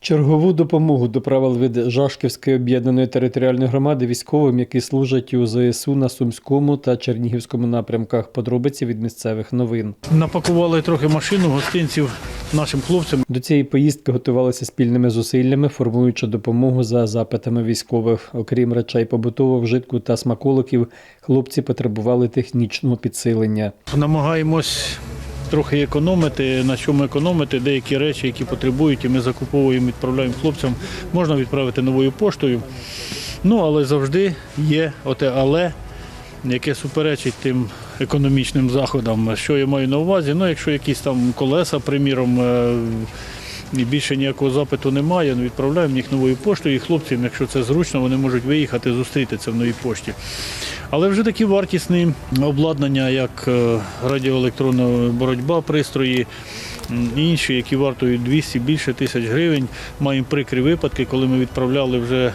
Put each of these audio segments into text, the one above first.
Чергову допомогу доправили від Жашківської об'єднаної територіальної громади військовим, які служать у ЗСУ на Сумському та Чернігівському напрямках. Подробиці від місцевих новин. Напакували трохи машину гостинців нашим хлопцям. До цієї поїздки готувалися спільними зусиллями, формуючи допомогу за запитами військових. Окрім речей побутового вжитку та смаколиків, хлопці потребували технічного підсилення. Намагаємось трохи економити, на чому економити, деякі речі, які потребують, і ми закуповуємо, відправляємо хлопцям. Можна відправити новою поштою. Ну, але завжди є оте але, яке суперечить тим економічним заходам. Що я маю на увазі? Ну, якщо якісь там колеса, приміром, е, і більше ніякого запиту немає, ну, відправляємо їх новою поштою, і хлопцям, якщо це зручно, вони можуть виїхати, зустріти це в новій пошті. Але вже такі вартісні обладнання, як е, радіоелектронна боротьба, пристрої, інші, які вартують 200 більше тисяч гривень. Маємо прикрі випадки, коли ми відправляли вже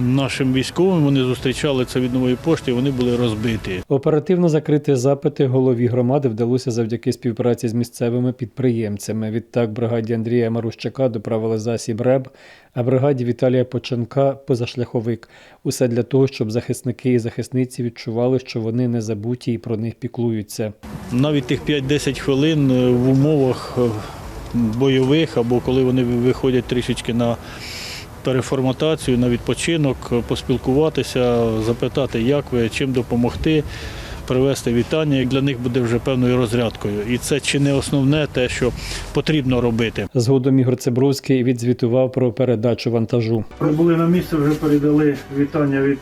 нашим військовим, вони зустрічали це від нової пошти, вони були розбиті. Оперативно закрити запити голові громади вдалося завдяки співпраці з місцевими підприємцями. Відтак бригаді Андрія Марущака доправили засіб РЕБ, а бригаді Віталія Поченка позашляховик. Усе для того, щоб захисники і захисниці відчували, що вони не забуті і про них піклуються. Навіть тих 5-10 хвилин е, в умовах е, бойових або коли вони виходять трішечки на переформатацію, на відпочинок, е, поспілкуватися, запитати, як ви, чим допомогти, привезти вітання. Для них буде вже певною розрядкою. І це чи не основне те, що потрібно робити. Згодом Ігор Цебровський відзвітував про передачу вантажу. Прибули на місце, вже передали вітання від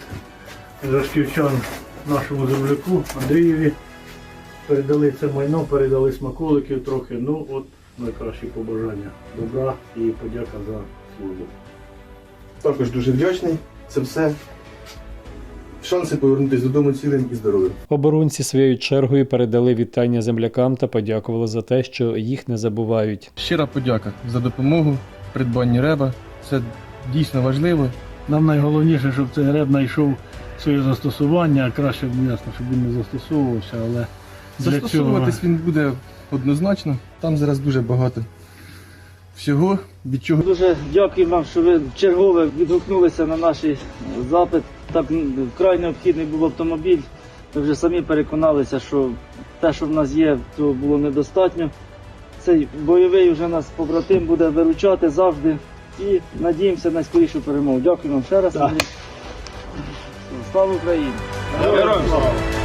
жашківчан нашому земляку Андрієві. Передали це майно, передали смаколиків трохи. Ну от найкращі побажання. Добра і подяка за службу. Також дуже вдячний. Це все. Шанси повернутися додому цілим і здоровим. Оборонці своєю чергою передали вітання землякам та подякували за те, що їх не забувають. Щира подяка за допомогу, придбанні реба. Це дійсно важливо. Нам найголовніше, щоб цей греб знайшов своє застосування, а краще б ясно, щоб він не застосовувався, але для цього він буде однозначно. Там зараз дуже багато всього, від чого Дуже дякую вам, що ви чергове відгукнулися на наш запит. Так вкрай необхідний був автомобіль. Ви вже самі переконалися, що те, що в нас є, цього було недостатньо. Цей бойовий вже нас побратим буде виручати завжди. І надіємося на скорішу перемогу. Дякую вам ще раз. Слава Україні! Героям слава!